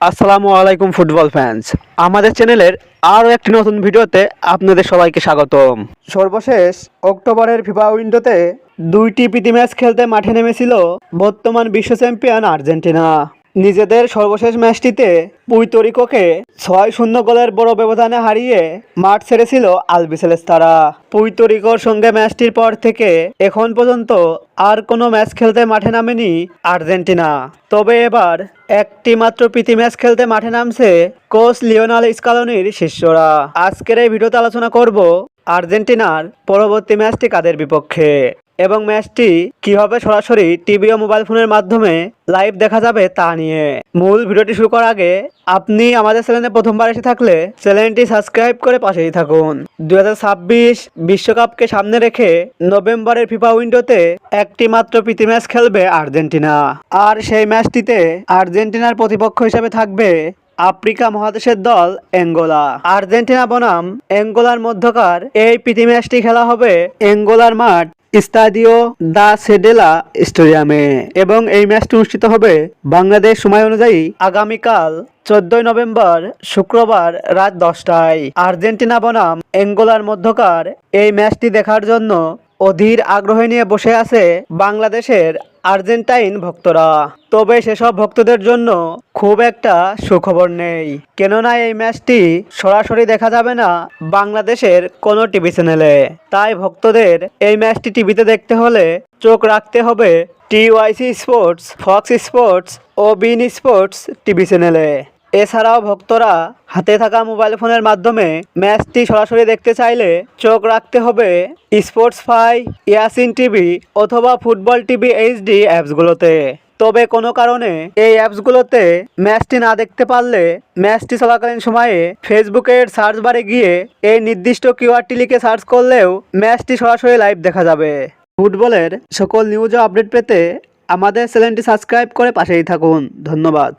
আসসালামু আলাইকুম football fans আমাদের চ্যানেলের আরও একটি নতুন ভিডিওতে আপনাদের সবাইকে স্বাগতম। সর্বশেষ অক্টোবরের ফিফা উইন্ডোতে দুইটি প্রীতি ম্যাচ খেলতে মাঠে নেমেছিল বর্তমান বিশ্ব চ্যাম্পিয়ন আর্জেন্টিনা। নিজেদের সর্বশেষ ম্যাচটিতে পুইতরিকোকে ছয় শূন্য গোলের বড় ব্যবধানে হারিয়ে মাঠ ছেড়েছিল আলবিসেলেস তারা পুইতরিকোর সঙ্গে ম্যাচটির পর থেকে এখন পর্যন্ত আর কোনো ম্যাচ খেলতে মাঠে নামেনি আর্জেন্টিনা। তবে এবার একটি মাত্র প্রীতি ম্যাচ খেলতে মাঠে নামছে কোচ লিওনাল স্কালোনির শিষ্যরা। আজকের এই ভিডিওতে আলোচনা করব আর্জেন্টিনার পরবর্তী ম্যাচটি কাদের বিপক্ষে? এবং ম্যাচটি কীভাবে সরাসরি টিভি ও মোবাইল ফোনের মাধ্যমে লাইভ দেখা যাবে তা নিয়ে? মূল ভিডিওটি শুরু করার আগে আপনি আমাদের চ্যানেলে প্রথমবার এসে থাকলে চ্যানেলটি সাবস্ক্রাইব করে পাশেই থাকুন। দু বিশ্বকাপকে সামনে রেখে নভেম্বরের ফিফা উইন্ডোতে একটি মাত্র প্রীতি ম্যাচ খেলবে আর্জেন্টিনা। আর সেই ম্যাচটিতে আর্জেন্টিনার প্রতিপক্ষ হিসেবে থাকবে আফ্রিকা মহাদেশের দল অ্যাঙ্গোলা। আর্জেন্টিনা বনাম অ্যাঙ্গোলার মধ্যকার এই প্রীতি ম্যাচটি খেলা হবে অ্যাঙ্গোলার মাঠ স্তাদিও দা সেডেলা স্টেডিয়ামে এবং এই ম্যাচটি অনুষ্ঠিত হবে বাংলাদেশ সময় অনুযায়ী আগামীকাল চোদ্দই নভেম্বর শুক্রবার রাত দশটায়। আর্জেন্টিনা বনাম অ্যাঙ্গোলার মধ্যকার এই ম্যাচটি দেখার জন্য অধীর আগ্রহ নিয়ে বসে আছে বাংলাদেশের আর্জেন্টাইন ভক্তরা। তবে সেসব ভক্তদের জন্য খুব একটা সুখবর নেই। কেননা এই ম্যাচটি সরাসরি দেখা যাবে না বাংলাদেশের কোনো টিভি চ্যানেলে। তাই ভক্তদের এই ম্যাচটি টিভিতে দেখতে হলে চোখ রাখতে হবে টিওয়াইসি স্পোর্টস, ফক্স স্পোর্টস ও বিন স্পোর্টস টিভি চ্যানেলে। এছাড়াও ভক্তরা হাতে থাকা মোবাইল ফোনের মাধ্যমে ম্যাচটি সরাসরি দেখতে চাইলে চোখ রাখতে হবে স্পোর্টস ফাই, ইয়াসিন টিভি অথবা ফুটবল টিভি এইচডি অ্যাপসগুলোতে। তবে কোনো কারণে এই অ্যাপসগুলোতে ম্যাচটি না দেখতে পারলে ম্যাচটি চলাকালীন সময়ে ফেসবুকের সার্চ বারে গিয়ে এই নির্দিষ্ট কিওয়ার্ডটি লিখে সার্চ করলেও ম্যাচটি সরাসরি লাইভ দেখা যাবে। ফুটবলের সকল নিউজ আপডেট পেতে আমাদের চ্যানেলটি সাবস্ক্রাইব করে পাশেই থাকুন। ধন্যবাদ।